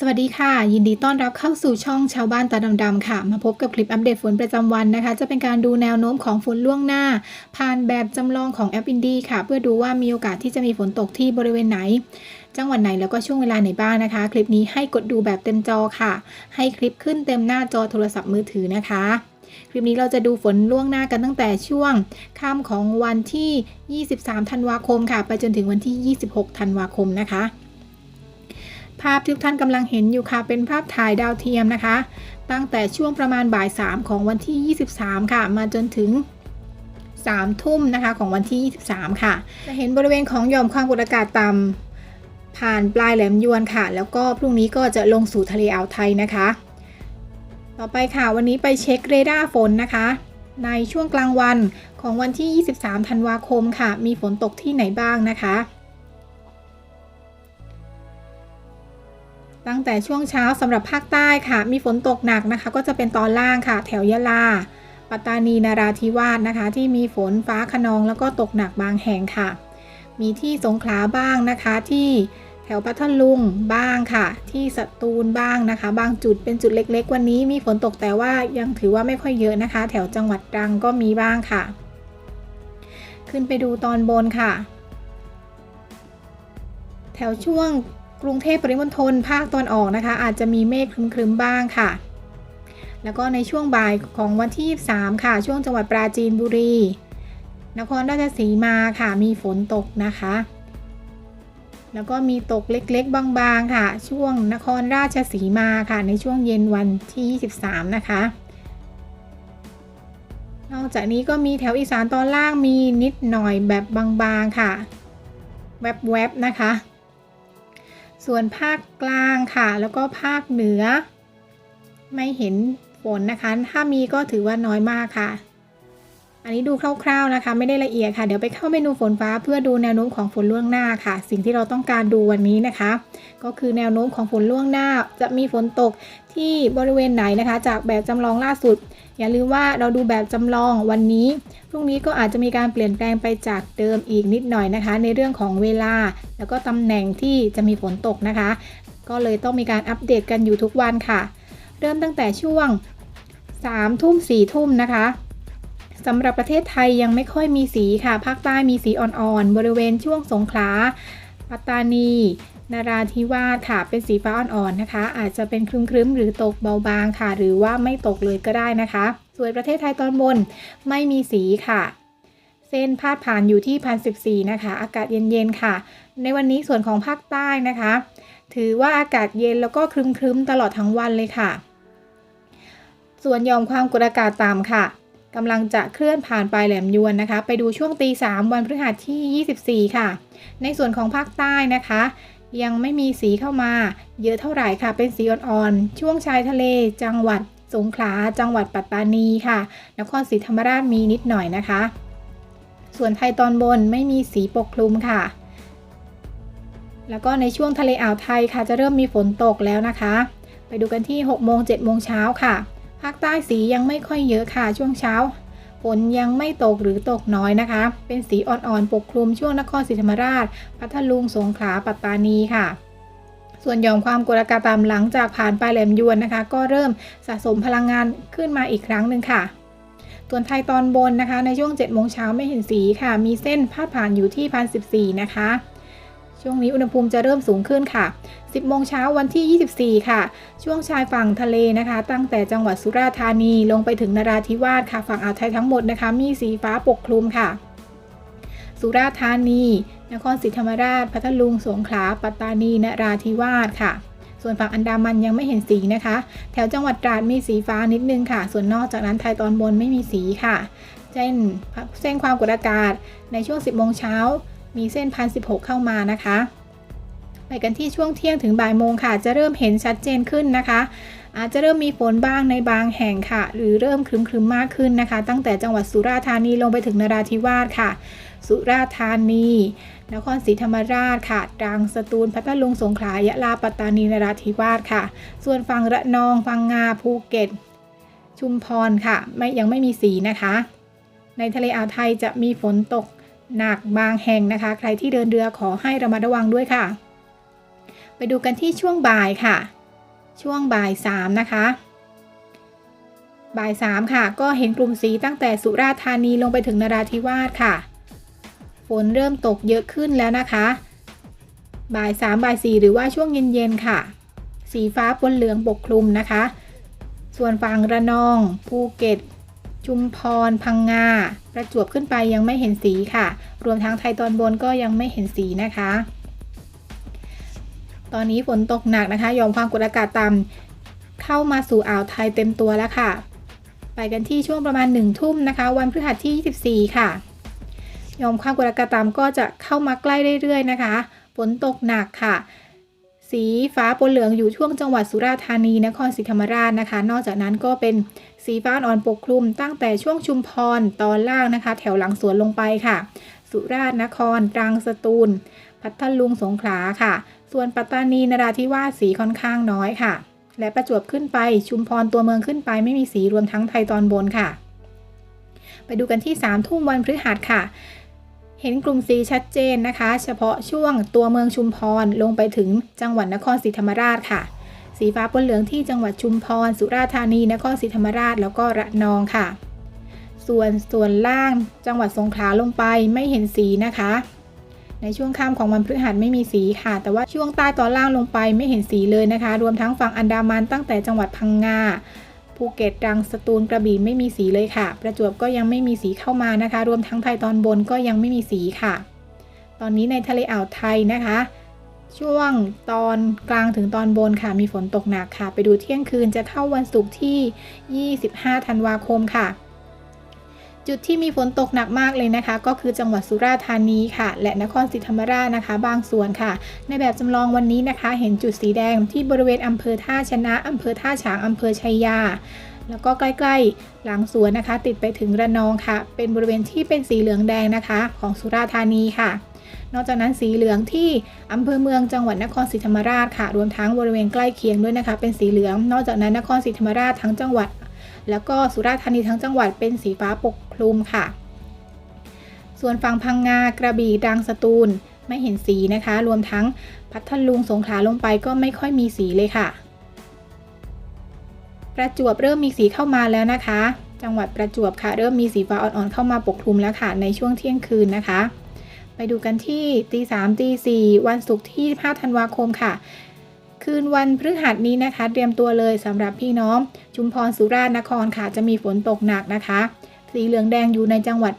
สวัสดีค่ะ ยินดีต้อนรับเข้าสู่ช่องชาวบ้านตาดำๆค่ะ มาพบกับคลิปอัปเดตฝนประจำวันนะคะ จะเป็นการดูแนวโน้มของฝนล่วงหน้า ผ่านแบบจำลองของแอปอินดีค่ะ เพื่อดูว่ามีโอกาสที่จะมีฝนตกที่บริเวณไหน จังหวัดไหนแล้วก็ช่วงเวลาไหนบ้างนะคะ คลิปนี้ให้กดดูแบบเต็มจอค่ะ ให้คลิปขึ้นเต็มหน้าจอโทรศัพท์มือถือนะคะ คลิปนี้เราจะดูฝนล่วงหน้ากันตั้งแต่ช่วงค่ำของวันที่ 23 ธันวาคมค่ะ ไปจนถึงวันที่ 26 ธันวาคมนะคะ ภาพที่ทุกท่านกำลังเห็นอยู่ค่ะ เป็นภาพถ่ายดาวเทียมนะคะ ตั้งแต่ช่วงประมาณบ่าย3ของวันที่ 23 ค่ะ มาจนถึง3ทุ่มนะคะของวันที่ 23 ค่ะ จะเห็นบริเวณของหย่อมความกดอากาศต่ำผ่านปลายแหลมยวนค่ะ แล้วก็พรุ่งนี้ก็จะลงสู่ทะเลอ่าวไทยนะคะ ต่อไปค่ะวันนี้ไปเช็คเรดาร์ฝนนะคะ ในช่วงกลางวันของวันที่ 23 ธันวาคมค่ะ มีฝนตกที่ไหนบ้างนะคะ ตั้งแต่ช่วงเช้าสำหรับภาคใต้ค่ะ มีฝนตกหนักนะคะ ก็จะเป็นตอนล่างค่ะ แถวยะลา ปัตตานีนาราธิวาสนะคะ ที่มีฝนฟ้าขนองแล้วก็ตกหนักบางแห่งค่ะ มีที่สงขลาบ้างนะคะ ที่แถวพัทลุงบ้างค่ะ ที่สตูลบ้างนะคะ บางจุดเป็นจุดเล็กๆ วันนี้มีฝนตกแต่ว่ายังถือว่าไม่ค่อยเยอะนะคะ แถวจังหวัดตรังก็มีบ้างค่ะ ขึ้นไปดูตอนบนค่ะแถวช่วง กรุงเทพปริมณฑลภาคตอนออกนะคะ อาจจะมีเมฆครึ้มๆบ้างค่ะ แล้วก็ในช่วงบ่ายของวันที่ 23 ค่ะ ช่วงจังหวัดปราจีนบุรี นครราชสีมาค่ะมีฝนตกนะคะ แล้วก็มีตกเล็กๆ บางๆ ค่ะ ช่วงนครราชสีมาค่ะ ในช่วงเย็นวันที่ 23 นะคะนอกจากนี้ก็มีแถวอีสานตอนล่างมีนิดหน่อยแบบบางๆค่ะ แวบๆนะคะ ส่วนภาคกลางค่ะ แล้วก็ภาคเหนือ ไม่เห็นฝนนะคะ ถ้ามีก็ถือว่าน้อยมากค่ะ อันนี้ดูคร่าวๆนะคะ ไม่ได้ละเอียดค่ะ เดี๋ยวไปเข้าเมนูฝนฟ้าเพื่อดูแนวโน้มของฝนล่วงหน้าค่ะ สิ่งที่เราต้องการดูวันนี้นะคะ ก็คือแนวโน้มของฝนล่วงหน้า จะมีฝนตกที่บริเวณไหนนะคะ จากแบบจำลองล่าสุด อย่าลืมว่าเราดูแบบจำลองวันนี้พรุ่งนี้ก็อาจจะมีการเปลี่ยนแปลงไปจากเดิมอีกนิดหน่อยนะคะ ในเรื่องของเวลา แล้วก็ตำแหน่งที่จะมีฝนตกนะคะ ก็เลยต้องมีการอัปเดตกันอยู่ทุกวันค่ะ เริ่มตั้งแต่ช่วง3ทุ่ม4ทุ่มนะคะ สำหรับประเทศไทยยังไม่ค่อยมีสีค่ะ ภาคใต้มีสีอ่อนๆ บริเวณช่วงสงขลา ปัตตานี นาราธิวาสค่ะ เป็นสีฟ้าอ่อนๆนะคะ อาจจะเป็นครึ้มๆ หรือตกเบาบางค่ะ หรือว่าไม่ตกเลยก็ได้นะคะ ส่วนประเทศไทยตอนบนไม่มีสีค่ะ เส้นพาดผ่านอยู่ที่พันสินะคะ อากาศเย็นๆ ค่ะ ในวันนี้ส่วนของภาคใต้นะคะ ถือว่าอากาศเย็นแล้วก็ครึ้มๆ ตลอดทั้งวันเลยค่ะ ส่วนยอมความกดอากาศต่ำค่ะ กำลังจะเคลื่อนผ่านปลายแหลมยวนนะคะ ไปดูช่วงตีสามวันพฤหัสที่ 24 ค่ะ ในส่วนของภาคใต้นะคะ ยังไม่มีสีเข้ามา เยอะเท่าไหร่ค่ะ เป็นสีอ่อนๆ ช่วงชายทะเลจังหวัดสงขลา จังหวัดปัตตานีค่ะ นครศรีธรรมราชมีนิดหน่อยนะคะ ส่วนไทยตอนบนไม่มีสีปกคลุมค่ะ แล้วก็ในช่วงทะเลอ่าวไทยค่ะ จะเริ่มมีฝนตกแล้วนะคะ ไปดูกันที่6โมง7โมงเช้าค่ะ ภาคใต้สียังไม่ค่อยเยอะค่ะช่วงเช้าฝนยังไม่ตกหรือตกน้อยนะคะ เป็นสีอ่อนๆ ปกคลุมช่วงนครศรีธรรมราช พัทลุง สงขลา ปัตตานีค่ะ ส่วนหย่อมความกดอากาศต่ำหลังจากผ่านปลายแหลมยวนนะคะ ก็เริ่มสะสมพลังงานขึ้นมาอีกครั้งหนึ่งค่ะ ส่วนไทยตอนบนนะคะ ในช่วง7โมงเช้าไม่เห็นสีค่ะ มีเส้นพาดผ่านอยู่ที่พันสินะคะ ช่วงนี้อุณหภูมิจะเริ่มสูงขึ้นค่ะ 10 โมงเช้าวันที่ 24 ค่ะ ช่วงชายฝั่งทะเลนะคะ ตั้งแต่จังหวัดสุราษฎร์ธานีลงไปถึงนราธิวาสค่ะ ฝั่งอ่าวไทยทั้งหมดนะคะ มีสีฟ้าปกคลุมค่ะ สุราษฎร์ธานี นครศรีธรรมราช พัทลุง สงขลา ปัตตานี นราธิวาสค่ะ ส่วนฝั่งอันดามันยังไม่เห็นสีนะคะ แถวจังหวัดตราดมีสีฟ้านิดนึงค่ะ ส่วนนอกจากนั้นไทยตอนบนไม่มีสีค่ะ เช่นเส้นความกดอากาศในช่วง 10 โมงเช้า มีเส้นพันสิเข้ามานะคะ ไปกันที่ช่วงเที่ยงถึงบ่ายโมงค่ะ จะเริ่มเห็นชัดเจนขึ้นนะคะ อาจจะเริ่มมีฝนบ้างในบางแห่งค่ะ หรือเริ่มครึมๆมากขึ้นนะคะ ตั้งแต่จังหวัดสุราษฎร์ธานีลงไปถึงนราธิวาสค่ะ สุราษฎร์ธานี นครศรีธรรมราชค่ะตรังสตูลพัทลุงสงขลายะลาปัตตานีนราธิวาสค่ะ ส่วนฝั่งระนองพังงาภูเก็ต ชุมพรค่ะ ไม่ยังไม่มีสีนะคะในทะเลอ่าวไทยจะมีฝนตก หนักบางแห่งนะคะ ใครที่เดินเรือขอให้ระมัดระวังด้วยค่ะ ไปดูกันที่ช่วงบ่ายค่ะ ช่วงบ่ายสามนะคะ บ่ายสามค่ะ ก็เห็นกลุ่มสีตั้งแต่สุราษฎร์ธานีลงไปถึงนราธิวาสค่ะ ฝนเริ่มตกเยอะขึ้นแล้วนะคะ บ่ายสามบ่ายสี่หรือว่าช่วงเย็นๆค่ะ สีฟ้าปนเหลืองปกคลุมนะคะ ส่วนฝั่งระนองภูเก็ต ชุมพร พังงา ประจวบขึ้นไปยังไม่เห็นสีค่ะ รวมทั้งไทยตอนบนก็ยังไม่เห็นสีนะคะ ตอนนี้ฝนตกหนักนะคะยอมความกดอากาศต่ำเข้ามาสู่อ่าวไทยเต็มตัวแล้วค่ะ ไปกันที่ช่วงประมาณ1ทุ่มนะคะ วันพฤหัสที่ 24 ค่ะยอมความกดอากาศต่ำก็จะเข้ามาใกล้เรื่อยๆนะคะ ฝนตกหนักค่ะ สีฟ้าปนเหลืองอยู่ช่วงจังหวัดสุราษฎร์ธานีนครศรีธรรมราชนะคะ นอกจากนั้นก็เป็นสีฟ้าอ่อนปกคลุม ตั้งแต่ช่วงชุมพรตอนล่างนะคะ แถวหลังสวนลงไปค่ะ สุราษฎร์นครตรังสตูล พัทลุงสงขลาค่ะ ส่วนปัตตานีนราธิวาสสีค่อนข้างน้อยค่ะ และประจวบขึ้นไปชุมพรตัวเมืองขึ้นไปไม่มีสีรวมทั้งไทยตอนบนค่ะ ไปดูกันที่ 3 ทุ่มวันพฤหัสค่ะ เห็นกลุ่มสีชัดเจนนะคะ เฉพาะช่วงตัวเมืองชุมพรลงไปถึงจังหวัดนครศรีธรรมราชค่ะ สีฟ้าปนเหลืองที่จังหวัดชุมพร สุราษฎร์ธานี นครศรีธรรมราช แล้วก็ระนองค่ะ ส่วนส่วนล่างจังหวัดสงขลาลงไปไม่เห็นสีนะคะ ในช่วงค่ำของวันพฤหัสไม่มีสีค่ะ แต่ว่าช่วงใต้ตอนล่างลงไปไม่เห็นสีเลยนะคะ รวมทั้งฝั่งอันดามันตั้งแต่จังหวัดพังงา ภูเก็ตรังสตูลกระบี่ไม่มีสีเลยค่ะ ประจวบก็ยังไม่มีสีเข้ามานะคะ รวมทั้งไทยตอนบนก็ยังไม่มีสีค่ะ ตอนนี้ในทะเลอ่าวไทยนะคะ ช่วงตอนกลางถึงตอนบนค่ะ มีฝนตกหนักค่ะ ไปดูเที่ยงคืนจะเข้าวันศุกร์ที่ 25 ธันวาคมค่ะ จุดที่มีฝนตกหนักมากเลยนะคะ ก็คือจังหวัดสุราษฎร์ธานีค่ะ และนครศรีธรรมราชนะคะ บางส่วนค่ะ ในแบบจำลองวันนี้นะคะ เห็นจุดสีแดงที่บริเวณอำเภอท่าชนะอำเภอท่าฉางอำเภอชัยยาแล้วก็ใกล้ๆ หลังสวนนะคะ ติดไปถึงระนองค่ะ เป็นบริเวณที่เป็นสีเหลืองแดงนะคะ ของสุราษฎร์ธานีค่ะ นอกจากนั้นสีเหลืองที่อำเภอเมืองจังหวัดนครศรีธรรมราชค่ะ รวมทั้งบริเวณใกล้เคียงด้วยนะคะ เป็นสีเหลือง นอกจากนั้นนครศรีธรรมราชทั้งจังหวัด แล้วก็สุราษฎร์ธานีทั้งจังหวัดเป็นสีฟ้าปกคลุมค่ะ ส่วนฝั่งพังงากระบี่ดังสตูลไม่เห็นสีนะคะ รวมทั้งพัทลุงสงขลาลงไปก็ไม่ค่อยมีสีเลยค่ะ ประจวบเริ่มมีสีเข้ามาแล้วนะคะ จังหวัดประจวบค่ะ เริ่มมีสีฟ้าอ่อนๆเข้ามาปกคลุมแล้วค่ะในช่วงเที่ยงคืนนะคะ ไปดูกันที่ตีสามตีสี่วันศุกร์ที่ 5 ธันวาคมค่ะ คืนวันพฤหัสนี้นะคะ เตรียมตัวเลยสำหรับพี่น้อง ชุมพรสุราษฎร์นครค่ะ จะมีฝนตกหนักนะคะ สีเหลืองแดงอยู่ในจังหวัด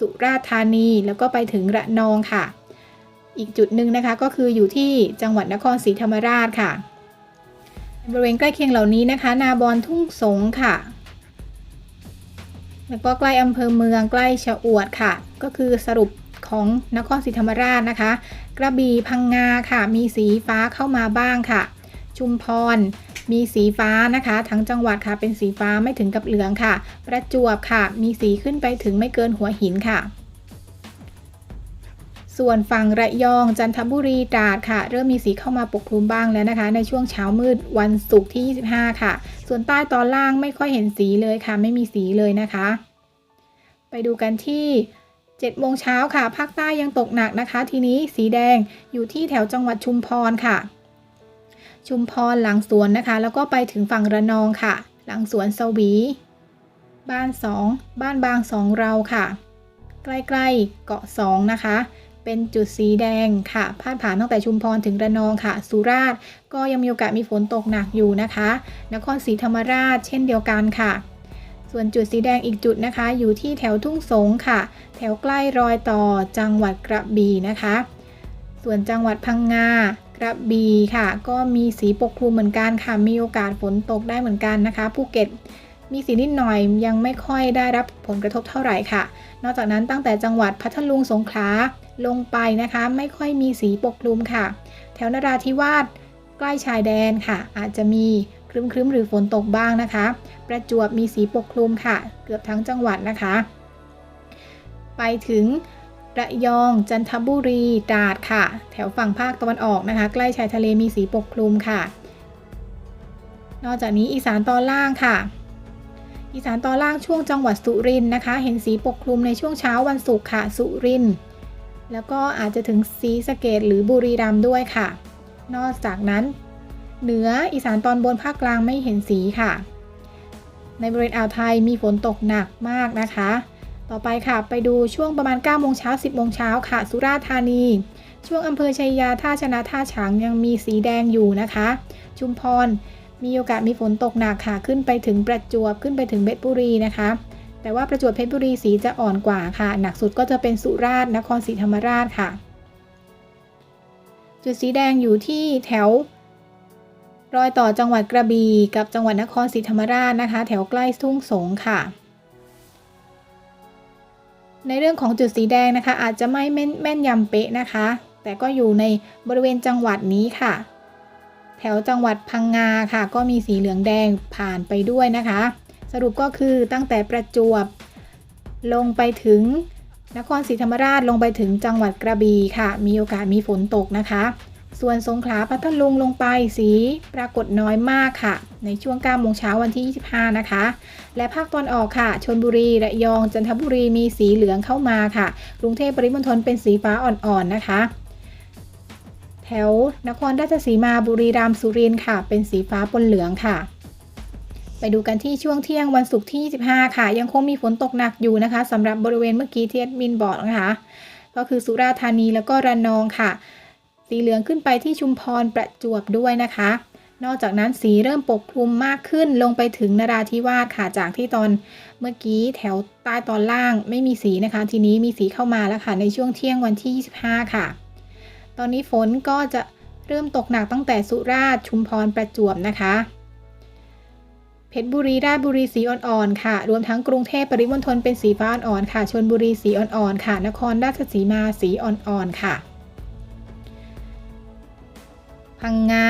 สุราษฎร์ธานี แล้วก็ไปถึงระนองค่ะ อีกจุดหนึ่งนะคะก็คืออยู่ที่จังหวัดนครศรีธรรมราชค่ะ บริเวณใกล้เคียงเหล่านี้นะคะ นาบอนทุ่งสงค่ะ แล้วก็ใกล้อำเภอเมืองใกล้ชะอวดค่ะ ก็คือสรุป ของนครศรีธรรมราชนะคะ กระบี่พังงาค่ะมีสีฟ้าเข้ามาบ้างค่ะ ชุมพรมีสีฟ้านะคะ ทั้งจังหวัดค่ะเป็นสีฟ้าไม่ถึงกับเหลืองค่ะ ประจวบค่ะ มีสีขึ้นไปถึงไม่เกินหัวหินค่ะ ส่วนฝั่งระยองจันทบุรีตราดค่ะ เริ่มมีสีเข้ามาปกคลุมบ้างแล้วนะคะ ในช่วงเช้ามืดวันศุกร์ที่ 25 ค่ะ ส่วนใต้ตอนล่างไม่ค่อยเห็นสีเลยค่ะ ไม่มีสีเลยนะคะ ไปดูกันที่ 7โมงเช้าค่ะ ภาคใต้ยังตกหนักนะคะ ทีนี้สีแดงอยู่ที่แถวจังหวัดชุมพรค่ะ ชุมพรหลังสวนนะคะ แล้วก็ไปถึงฝั่งระนองค่ะ หลังสวนสวี บ้านสองบ้านบางสองเราค่ะ ใกล้ๆเกาะสองนะคะ เป็นจุดสีแดงค่ะ พาดผ่านตั้งแต่ชุมพรถึงระนองค่ะ สุราษฎร์ก็ยังมีโอกาสมีฝนตกหนักอยู่นะคะ นครศรีธรรมราชเช่นเดียวกันค่ะ ส่วนจุดสีแดงอีกจุดนะคะ อยู่ที่แถวทุ่งสงค่ะ แถวใกล้รอยต่อจังหวัดกระบี่นะคะ ส่วนจังหวัดพังงากระบี่ค่ะ ก็มีสีปกคลุมเหมือนกันค่ะ มีโอกาสฝนตกได้เหมือนกันนะคะภูเก็ตมีสีนิดหน่อยยังไม่ค่อยได้รับผลกระทบเท่าไหร่ค่ะ นอกจากนั้นตั้งแต่จังหวัดพัทลุงสงขลาลงไปนะคะ ไม่ค่อยมีสีปกคลุมค่ะ แถวนราธิวาสใกล้ชายแดนค่ะ อาจจะมี ครึ้มๆหรือฝนตกบ้างนะคะ ประจวบมีสีปกคลุมค่ะ เกือบทั้งจังหวัดนะคะ ไปถึงระยองจันทบุรีตราดค่ะ แถวฝั่งภาคตะวันออกนะคะ ใกล้ชายทะเลมีสีปกคลุมค่ะ นอกจากนี้อีสานตอนล่างค่ะ อีสานตอนล่างช่วงจังหวัดสุรินทร์นะคะ เห็นสีปกคลุมในช่วงเช้าวันศุกร์ค่ะ สุรินทร์แล้วก็อาจจะถึงศรีสะเกดหรือบุรีรัมย์ด้วยค่ะ นอกจากนั้น เหนืออีสานตอนบนภาคกลางไม่เห็นสีค่ะ ในบริเวณอ่าวไทยมีฝนตกหนักมากนะคะ ต่อไปค่ะไปดูช่วงประมาณ9โมงเช้า 10โมงเช้าค่ะ สุราษฎร์ธานี ช่วงอำเภอชัยยาท่าชนะท่าฉางยังมีสีแดงอยู่นะคะ ชุมพรมีโอกาสมีฝนตกหนักค่ะ ขึ้นไปถึงประจวบขึ้นไปถึงเพชรบุรีนะคะ แต่ว่าประจวบเพชรบุรีสีจะอ่อนกว่าค่ะ หนักสุดก็จะเป็นสุราษฎร์นครศรีธรรมราชค่ะ จุดสีแดงอยู่ที่แถว รอยต่อจังหวัดกระบี่กับจังหวัดนครศรีธรรมราชนะคะ แถวใกล้ทุ่งสงค่ะ ในเรื่องของจุดสีแดงนะคะ อาจจะไม่แม่นแมนยำเป๊ะนะคะ แต่ก็อยู่ในบริเวณจังหวัดนี้ค่ะ แถวจังหวัดพังงาค่ะ ก็มีสีเหลืองแดงผ่านไปด้วยนะคะ สรุปก็คือตั้งแต่ประจวบ ลงไปถึงนครศรีธรรมราชลงไปถึงจังหวัดกระบี่ค่ะ มีโอกาสมีฝนตกนะคะ ส่วนสงขลาพัทลุงลงไปสีปรากฏน้อยมากค่ะ ในช่วง9โมงเช้าวันที่ 25 นะคะ และภาคตอนออกค่ะชนบุรีระยองจันทบุรีมีสีเหลืองเข้ามาค่ะ กรุงเทพปริมณฑลเป็นสีฟ้าอ่อนๆนะคะ แถวนครราชสีมาบุรีรัมย์สุรินทร์ค่ะ เป็นสีฟ้าปนเหลืองค่ะไปดูกันที่ช่วงเที่ยงวันศุกร์ที่ 25 ค่ะ ยังคงมีฝนตกหนักอยู่นะคะสำหรับบริเวณเมื่อกี้ที่แอดมินบอกนะคะ ก็คือสุราษฎร์ธานีแล้วก็ระนองค่ะ สีเหลืองขึ้นไปที่ชุมพรประจวบด้วยนะคะ นอกจากนั้นสีเริ่มปกคลุมมากขึ้นลงไปถึงนราธิวาสค่ะจากที่ตอนเมื่อกี้แถวใต้ตอนล่างไม่มีสีนะคะ ทีนี้มีสีเข้ามาแล้วค่ะในช่วงเที่ยงวันที่ 25 ค่ะ ตอนนี้ฝนก็จะเริ่มตกหนักตั้งแต่สุราษฎร์ชุมพรประจวบนะคะเพชรบุรีราชบุรีสีอ่อนๆค่ะ รวมทั้งกรุงเทพปริมณฑลเป็นสีฟ้าอ่อนๆค่ะชลบุรีสีอ่อนๆค่ะ นครราชสีมาสีอ่อนๆค่ะ พังงา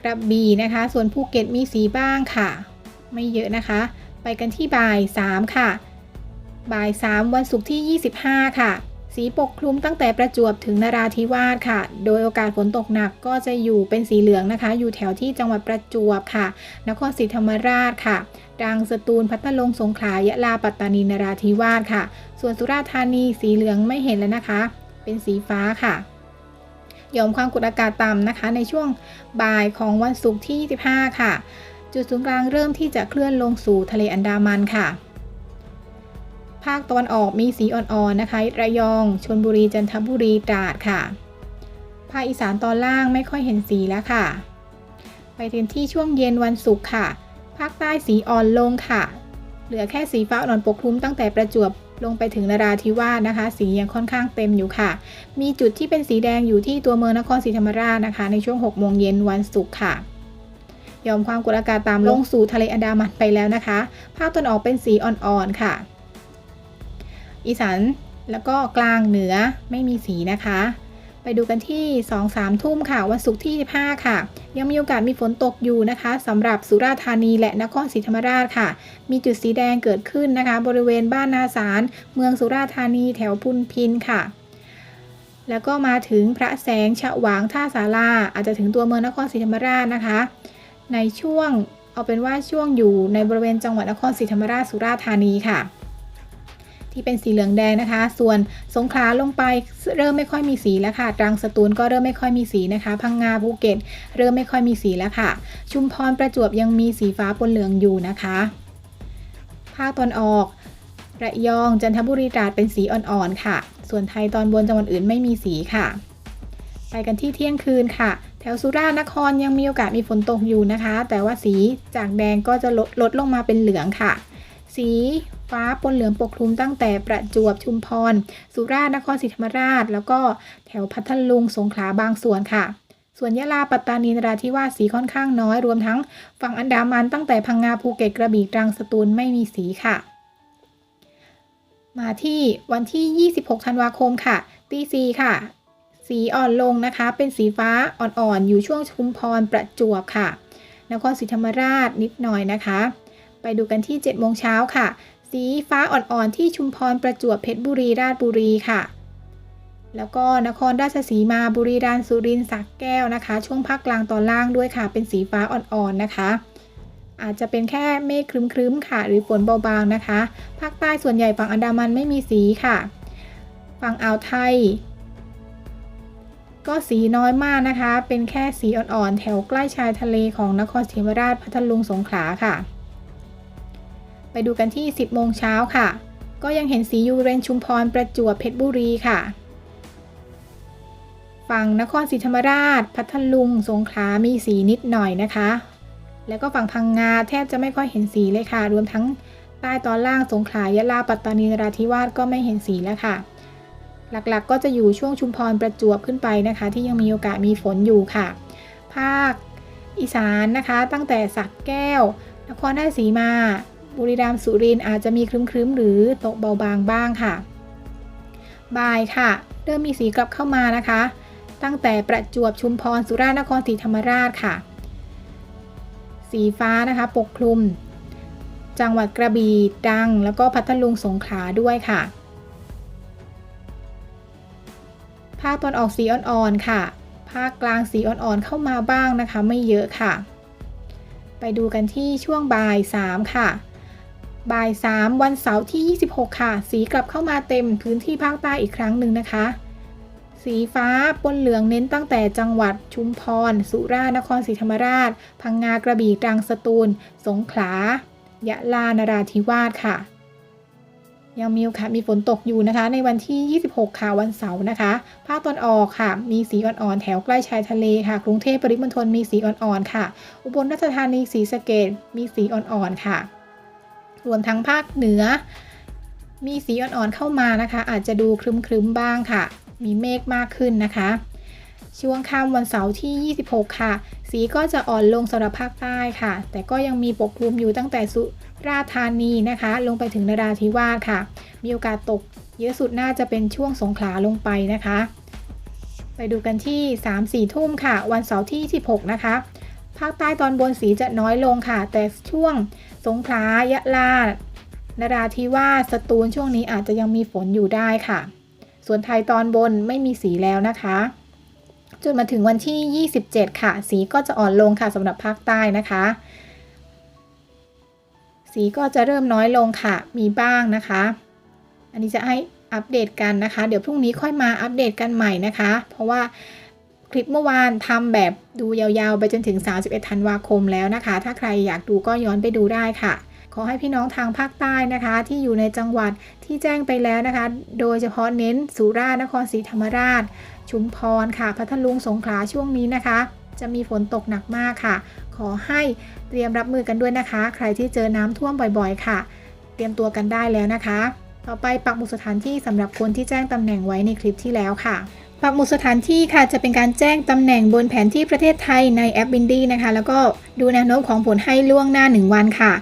กระบี่นะคะ ส่วนภูเก็ตมีสีบ้างค่ะ ไม่เยอะนะคะ ไปกันที่บ่าย 3 ค่ะ บ่าย 3 วันศุกร์ที่ 25 ค่ะ สีปกคลุมตั้งแต่ประจวบถึงนราธิวาสค่ะ โดยโอกาสฝนตกหนักก็จะอยู่เป็นสีเหลืองนะคะ อยู่แถวที่จังหวัดประจวบค่ะ นครศรีธรรมราชค่ะตรังสตูลพัทลุงสงขลายะลาปัตตานีนราธิวาสค่ะ ส่วนสุราษฎร์ธานีสีเหลืองไม่เห็นแล้วนะคะ เป็นสีฟ้าค่ะ หย่อมความกดอากาศต่ำนะคะ ในช่วงบ่ายของวันศุกร์ที่ 25 ค่ะ จุดศูนย์กลางเริ่มที่จะเคลื่อนลงสู่ทะเลอันดามันค่ะ ภาคตะวันออกมีสีอ่อนๆนะคะ ระยอง ชนบุรี จันทบุรี ตราดค่ะ ภาคอีสานตอนล่างไม่ค่อยเห็นสีแล้วค่ะ ไปเรียนที่ช่วงเย็นวันศุกร์ค่ะ ภาคใต้สีอ่อนลงค่ะ เหลือแค่สีฟ้าอ่อนปกคลุมตั้งแต่ประจวบ ลงไปถึงนราธิวาสนะคะ สียังค่อนข้างเต็มอยู่ค่ะ มีจุดที่เป็นสีแดงอยู่ที่ตัวเมืองนครศรีธรรมราชนะคะ ในช่วง6โมงเย็นวันศุกร์ค่ะยอมความกดอากาศต่ำลงสู่ทะเลอันดามันไปแล้วนะคะ ภาคตะวันออกเป็นสีอ่อนๆค่ะ อีสานแล้วก็กลางเหนือไม่มีสีนะคะ ไปดูกันที่ 2-3 ทุ่มค่ะ วันศุกร์ที่ 15 ค่ะ ยังมีโอกาสมีฝนตกอยู่นะคะสำหรับสุราษฎร์ธานีและนครศรีธรรมราชค่ะ มีจุดสีแดงเกิดขึ้นนะคะ บริเวณบ้านนาสาร เมืองสุราษฎร์ธานีแถวพุนพินค่ะ แล้วก็มาถึงพระแสงฉวางท่าสาราอาจจะถึงตัวเมืองนครศรีธรรมราชนะคะ ในช่วงเอาเป็นว่าช่วงอยู่ในบริเวณจังหวัดนครศรีธรรมราชสุราษฎร์ธานีค่ะ ที่เป็นสีเหลืองแดงนะคะ ส่วนสงขลาลงไปเริ่มไม่ค่อยมีสีแล้วค่ะ ตรังสตูลก็เริ่มไม่ค่อยมีสีนะคะ พังงาภูเก็ต เริ่มไม่ค่อยมีสีแล้วค่ะ ชุมพรประจวบยังมีสีฟ้าปนเหลืองอยู่นะคะ ภาคตอนออกระยองจันทบุรีตราดเป็นสีอ่อนๆค่ะ ส่วนไทยตอนบนจังหวัดอื่นไม่มีสีค่ะ ไปกันที่เที่ยงคืนค่ะ แถวสุราษฎร์นครยังมีโอกาสมีฝนตกอยู่นะคะ แต่ว่าสีจากแดงก็จะลดลดลงมาเป็นเหลืองค่ะ สี ฟ้าปนเหลืองปกคลุมตั้งแต่ประจวบชุมพร สุราษฎร์นครศรีธรรมราช แล้วก็แถวพัทลุงสงขลาบางส่วนค่ะ ส่วนยะลาปัตตานีนราธิวาสสีค่อนข้างน้อยรวมทั้งฝั่งอันดามันตั้งแต่พังงาภูเก็ตกระบี่ตรังสตูลไม่มีสีค่ะ มาที่วันที่ 26 ธันวาคมค่ะตีสีค่ะสีอ่อนลงนะคะ เป็นสีฟ้าอ่อนๆ อยู่ช่วงชุมพรประจวบค่ะ นครศรีธรรมราชนิดหน่อยนะคะ ไปดูกันที่7โมงเช้าค่ะ สีฟ้าอ่อนๆ ที่ชุมพรประจวบเพชรบุรีราชบุรีค่ะ แล้วก็นครราชสีมาบุรีรัมย์สุรินทร์สักแก้วนะคะ ช่วงภาคกลางตอนล่างด้วยค่ะ เป็นสีฟ้าอ่อนๆนะคะ อาจจะเป็นแค่เมฆครึ้มๆค่ะ หรือฝนเบาๆนะคะ ภาคใต้ส่วนใหญ่ฝั่งอันดามันไม่มีสีค่ะ ฝั่งอ่าวไทย ก็สีน้อยมากนะคะ เป็นแค่สีอ่อนๆ แถวใกล้ชายทะเลของนครศรีธรรมราชพัทลุงสงขลาค่ะ ไปดูกันที่ 10 โมงเช้าค่ะ ก็ยังเห็นสียูเรนชุมพรประจวบเพชรบุรีค่ะ ฝั่งนครศรีธรรมราช พัทลุง สงขลา มีสีนิดหน่อยนะคะ แล้วก็ฝั่งพังงาแทบจะไม่ค่อยเห็นสีเลยค่ะ รวมทั้งใต้ตอนล่างสงขลายะลาปัตตานีนราธิวาสก็ไม่เห็นสีแล้วค่ะ หลักๆ ก็จะอยู่ช่วงชุมพรประจวบขึ้นไปนะคะ ที่ยังมีโอกาสมีฝนอยู่ค่ะ ภาคอีสานนะคะ ตั้งแต่สักแก้ว นครราชสีมา บุรีรัมย์สุรินทร์อาจจะมีครึ้มๆ หรือตกเบาบางบ้างค่ะ บ่ายค่ะ เริ่มมีสีกลับเข้ามานะคะ ตั้งแต่ประจวบชุมพรสุราษฎร์นครศรีธรรมราชค่ะ สีฟ้านะคะ ปกคลุม จังหวัดกระบี่ตรัง แล้วก็พัทลุงสงขลาด้วยค่ะ ภาคตอนออกสีอ่อนๆค่ะ ภาคกลางสีอ่อนๆเข้ามาบ้างนะคะ ไม่เยอะค่ะ ไปดูกันที่ช่วงบ่าย 3 ค่ะ บ่าย 3 วันเสาร์ที่ 26 ค่ะ สีกลับเข้ามาเต็มพื้นที่ภาคใต้อีกครั้งหนึ่งนะคะ สีฟ้าปนเหลืองเน้นตั้งแต่จังหวัดชุมพร สุราษฎร์นครศรีธรรมราช พังงากระบี่ตรังสตูล สงขลายะลานราธิวาสค่ะ ยังมีโอกาสมีฝนตกอยู่นะคะ ในวันที่ 26 ค่ะวันเสาร์นะคะ ภาคตอนออกค่ะ มีสีอ่อนๆแถวใกล้ชายทะเลค่ะ กรุงเทพปริมณฑลมีสีอ่อนๆค่ะ อุบลราชธานีสีสะเกดมีสีอ่อนๆค่ะ รวมทั้งภาคเหนือ มีสีอ่อนๆเข้ามานะคะ อาจจะดูครึ้มๆบ้างค่ะ มีเมฆมากขึ้นนะคะ ช่วงค่ำวันเสาร์ที่ 26 ค่ะ สีก็จะอ่อนลงสำหรับภาคใต้ค่ะ แต่ก็ยังมีปกคลุมอยู่ตั้งแต่สุราษฎร์ธานีนะคะ ลงไปถึงนราธิวาสค่ะ มีโอกาสตกเยอะสุดน่าจะเป็นช่วงสงขลาลงไปนะคะ ไปดูกันที่ 3-4 ทุ่มค่ะ วันเสาร์ที่16นะคะ ภาคใต้ตอนบนสีจะน้อยลงค่ะ แต่ช่วงสงขลายะลานราธิวาสสตูลช่วงนี้อาจจะยังมีฝนอยู่ได้ค่ะ ส่วนไทยตอนบนไม่มีสีแล้วนะคะ จนมาถึงวันที่ 27 ค่ะ สีก็จะอ่อนลงค่ะสำหรับภาคใต้นะคะ สีก็จะเริ่มน้อยลงค่ะ มีบ้างนะคะ อันนี้จะให้อัปเดตกันนะคะ เดี๋ยวพรุ่งนี้ค่อยมาอัปเดตกันใหม่นะคะ เพราะว่า คลิปเมื่อวานทำแบบดูยาวๆ ไปจนถึง 31 ธันวาคมแล้วนะคะ ถ้าใครอยากดูก็ย้อนไปดูได้ค่ะ ขอให้พี่น้องทางภาคใต้นะคะ ที่อยู่ในจังหวัดที่แจ้งไปแล้วนะคะ โดยเฉพาะเน้นสุราษฎร์นครศรีธรรมราช ชุมพรค่ะ พัทลุงสงขลาช่วงนี้นะคะ จะมีฝนตกหนักมากค่ะ ขอให้เตรียมรับมือกันด้วยนะคะ ใครที่เจอน้ำท่วมบ่อยๆ ค่ะ เตรียมตัวกันได้แล้วนะคะ ต่อไปปักหมุดสถานที่สำหรับคนที่แจ้งตำแหน่งไว้ในคลิปที่แล้วค่ะปักหมุดสถานที่ค่ะจะเป็นการแจ้งตำแหน่งบนแผนที่ประเทศไทยในแอปบินดีนะคะ แล้วก็ดูแนวโน้มของฝนให้ล่วงหน้า 1 วันค่ะ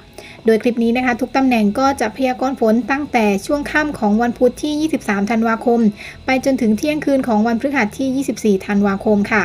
โดยคลิปนี้นะคะทุกตำแหน่งก็จะพยากรณ์ฝนตั้งแต่ช่วงค่ำของวันพุธที่ 23 ธันวาคม ไปจนถึงเที่ยงคืนของวันพฤหัสที่ 24 ธันวาคมค่ะ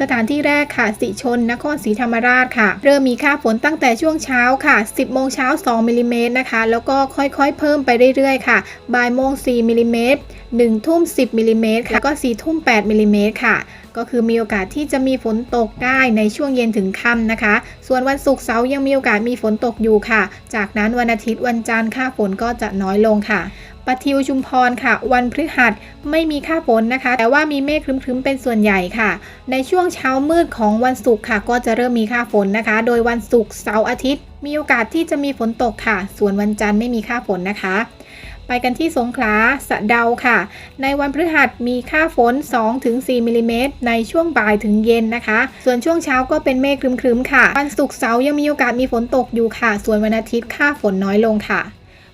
สถานที่แรกค่ะสิชน นครศรีธรรมราชค่ะ เริ่มมีค่าฝนตั้งแต่ช่วงเช้าค่ะ 10 โมงเช้า 2 มิลลิเมตรนะคะ แล้วก็ค่อยๆ เพิ่มไปเรื่อยๆ ค่ะ บ่ายโมง 4 มิลลิเมตร1ทุ่ม 10 มิลลิเมตรค่ะแล้วก็ 4 ทุ่ม 8 มิลลิเมตรค่ะ ก็คือมีโอกาสที่จะมีฝนตกได้ในช่วงเย็นถึงค่ำนะคะ ส่วนวันศุกร์เสาร์ยังมีโอกาสมีฝนตกอยู่ค่ะ จากนั้นวันอาทิตย์วันจันทร์ค่าฝนก็จะน้อยลงค่ะปะทิวชุมพรค่ะ วันพฤหัสไม่มีค่าฝนนะคะ แต่ว่ามีเมฆครึ้มๆเป็นส่วนใหญ่ค่ะ ในช่วงเช้ามืดของวันศุกร์ค่ะ ก็จะเริ่มมีค่าฝนนะคะ โดยวันศุกร์เสาร์อาทิตย์ มีโอกาสที่จะมีฝนตกค่ะ ส่วนวันจันทร์ไม่มีค่าฝนนะคะ ไปกันที่สงขลาสะเดาค่ะ ในวันพฤหัสมีค่าฝน 2-4มิลลิเมตรในช่วงบ่ายถึงเย็นนะคะ ส่วนช่วงเช้าก็เป็นเมฆครึ้มๆค่ะ วันศุกร์เสาร์ยังมีโอกาสมีฝนตกอยู่ค่ะ ส่วนวันอาทิตย์ค่าฝนน้อยลงค่ะ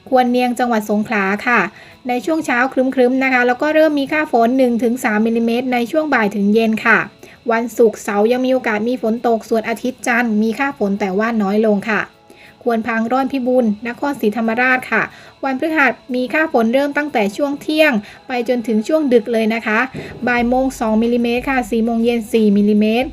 ควรเนียงจังหวัดสงขลาค่ะ ในช่วงเช้าครึ้มๆนะคะ แล้วก็เริ่มมีค่าฝน 1-3มิลลิเมตรในช่วงบ่ายถึงเย็นค่ะ วันศุกร์เสาร์ยังมีโอกาสมีฝนตก ส่วนอาทิตย์จันทร์มีค่าฝนแต่ว่าน้อยลงค่ะ ควรพังร่อนพิบูลนครศรีธรรมราชค่ะ วันพฤหัสมีค่าฝนเริ่มตั้งแต่ช่วงเที่ยง ไปจนถึงช่วงดึกเลยนะคะ บ่ายโมง 2มิลลิเมตรค่ะ4โมงเย็น 4มิลลิเมตร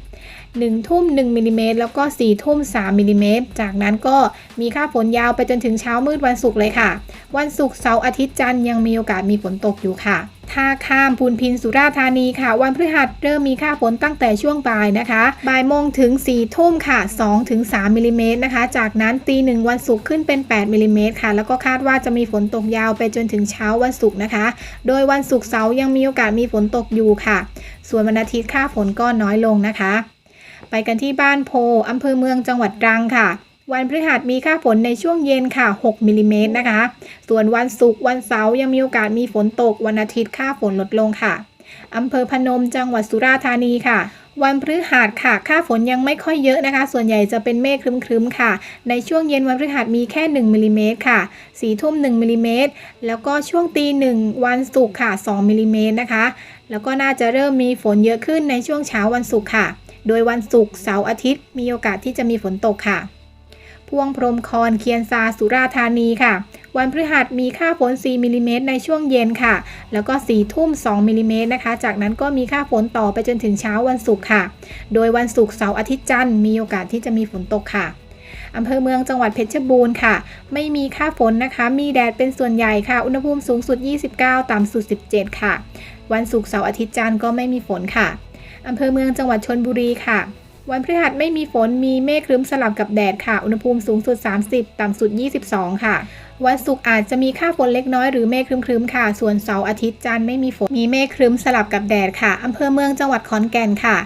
1 ทุ่ม1มิลลิเมตรแล้วก็ 4 ทุ่ม3มิลลิเมตรจากนั้นก็มีค่าฝนยาวไปจนถึงเช้ามืดวันศุกร์เลยค่ะ วันศุกร์เสาร์อาทิตย์จันทร์ยังมีโอกาสมีฝนตกอยู่ค่ะถ้าข้ามพูนพินสุราธานีค่ะ วันพฤหัสเริ่มมีค่าฝนตั้งแต่ช่วงบ่ายนะคะบ่ายโมงถึง4ทุ่มค่ะ2ถึง3มิลลิเมตรนะคะ จากนั้นตีหนึ่งวันศุกร์ขึ้นเป็น 8มิลลิเมตรค่ะ แล้วก็คาดว่าจะมีฝนตกยาวไปจนถึงเช้าวันศุกร์นะคะ โดยวันศุกร์เสาร์ยังมีโอกาสมีฝนตกอยู่ค่ะ ส่วนวันอาทิตย์ค่าฝนก็น้อยลงนะคะ ไปกันที่บ้านโพอำเภอเมืองจังหวัดตรังค่ะ วันพฤหัสมีค่าฝนในช่วงเย็นค่ะ 6มิลลิเมตรนะคะ ส่วนวันศุกร์วันเสาร์ยังมีโอกาสมีฝนตก วันอาทิตย์ค่าฝนลดลงค่ะอำเภอพนมจังหวัดสุราษฎร์ธานีค่ะ วันพฤหัสค่ะ ค่าฝนยังไม่ค่อยเยอะนะคะ ส่วนใหญ่จะเป็นเมฆครึ้มๆค่ะ ในช่วงเย็นวันพฤหัสมีแค่1มิลลิเมตรค่ะสีทุ่ม1มิลลิเมตรแล้วก็ช่วงตีหนึ่งวันศุกร์ค่ะ2มิลลิเมตรนะคะ แล้วก็น่าจะเริ่มมีฝนเยอะขึ้นในช่วงเช้าวันศุกร์ค่ะ โดยวันศุกร์เสาร์อาทิตย์ มีโอกาสที่จะมีฝนตกค่ะ พวงพรมคอนเคียนซาสุราธานีค่ะ วันพฤหัสมีค่าฝน 4มิลลิเมตรในช่วงเย็นค่ะ แล้วก็ 4 ทุ่ม 2มิลลิเมตรนะคะ จากนั้นก็มีค่าฝนต่อไปจนถึงเช้าวันศุกร์ค่ะ โดยวันศุกร์เสาร์อาทิตย์จันทร์มีโอกาสที่จะมีฝนตกค่ะอำเภอเมืองจังหวัดเพชรบูรณ์ค่ะ ไม่มีค่าฝนนะคะ มีแดดเป็นส่วนใหญ่ค่ะ อุณหภูมิสูงสุด 29 ต่ำสุด 17 ค่ะ วันศุกร์เสาร์อาทิตย์จันทร์ก็ไม่มีฝนค่ะ อำเภอเมืองจังหวัดชนบุรีค่ะ วันพฤหัสไม่มีฝนมีเมฆครึ้มสลับกับแดดค่ะ อุณหภูมิสูงสุด 30 ต่ำสุด 22 ค่ะ วันศุกร์อาจจะมีค่าฝนเล็กน้อยหรือเมฆครึ้มๆค่ะ ส่วนเสาร์อาทิตย์จันทร์ไม่มีฝนมีเมฆครึ้มสลับกับแดดค่ะอำเภอเมืองจังหวัดขอนแก่นค่ะ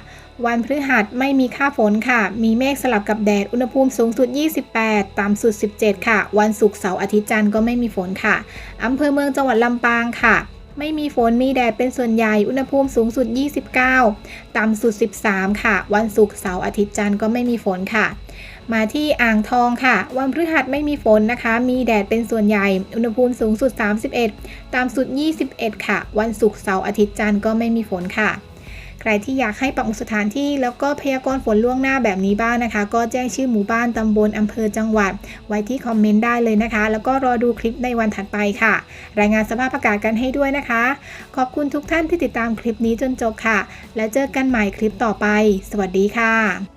วันพฤหัสไม่มีค่าฝนค่ะ มีเมฆสลับกับแดด อุณหภูมิสูงสุด 28 ต่ำสุด 17 ค่ะ วันศุกร์เสาร์อาทิตย์จันทร์ก็ไม่มีฝนค่ะ อำเภอเมืองจังหวัดลำปางค่ะ ไม่มีฝนมีแดดเป็นส่วนใหญ่ อุณหภูมิสูงสุด 29 ต่ำสุด 13 ค่ะ วันศุกร์เสาร์อาทิตย์จันทร์ก็ไม่มีฝนค่ะ มาที่อ่างทองค่ะ วันพฤหัสไม่มีฝนนะคะ มีแดดเป็นส่วนใหญ่ อุณหภูมิสูงสุด 31 ต่ำสุด 21 ค่ะ วันศุกร์เสาร์อาทิตย์จันทร์ก็ไม่มีฝนค่ะ ใครที่อยากให้ปักหมุดสถานที่ แล้วก็พยากรณ์ฝนล่วงหน้าแบบนี้บ้างนะคะ ก็แจ้งชื่อหมู่บ้านตำบลอำเภอจังหวัด ไว้ที่คอมเมนต์ได้เลยนะคะ แล้วก็รอดูคลิปในวันถัดไปค่ะ รายงานสภาพอากาศกันให้ด้วยนะคะ ขอบคุณทุกท่านที่ติดตามคลิปนี้จนจบค่ะ แล้วเจอกันใหม่คลิปต่อไป สวัสดีค่ะ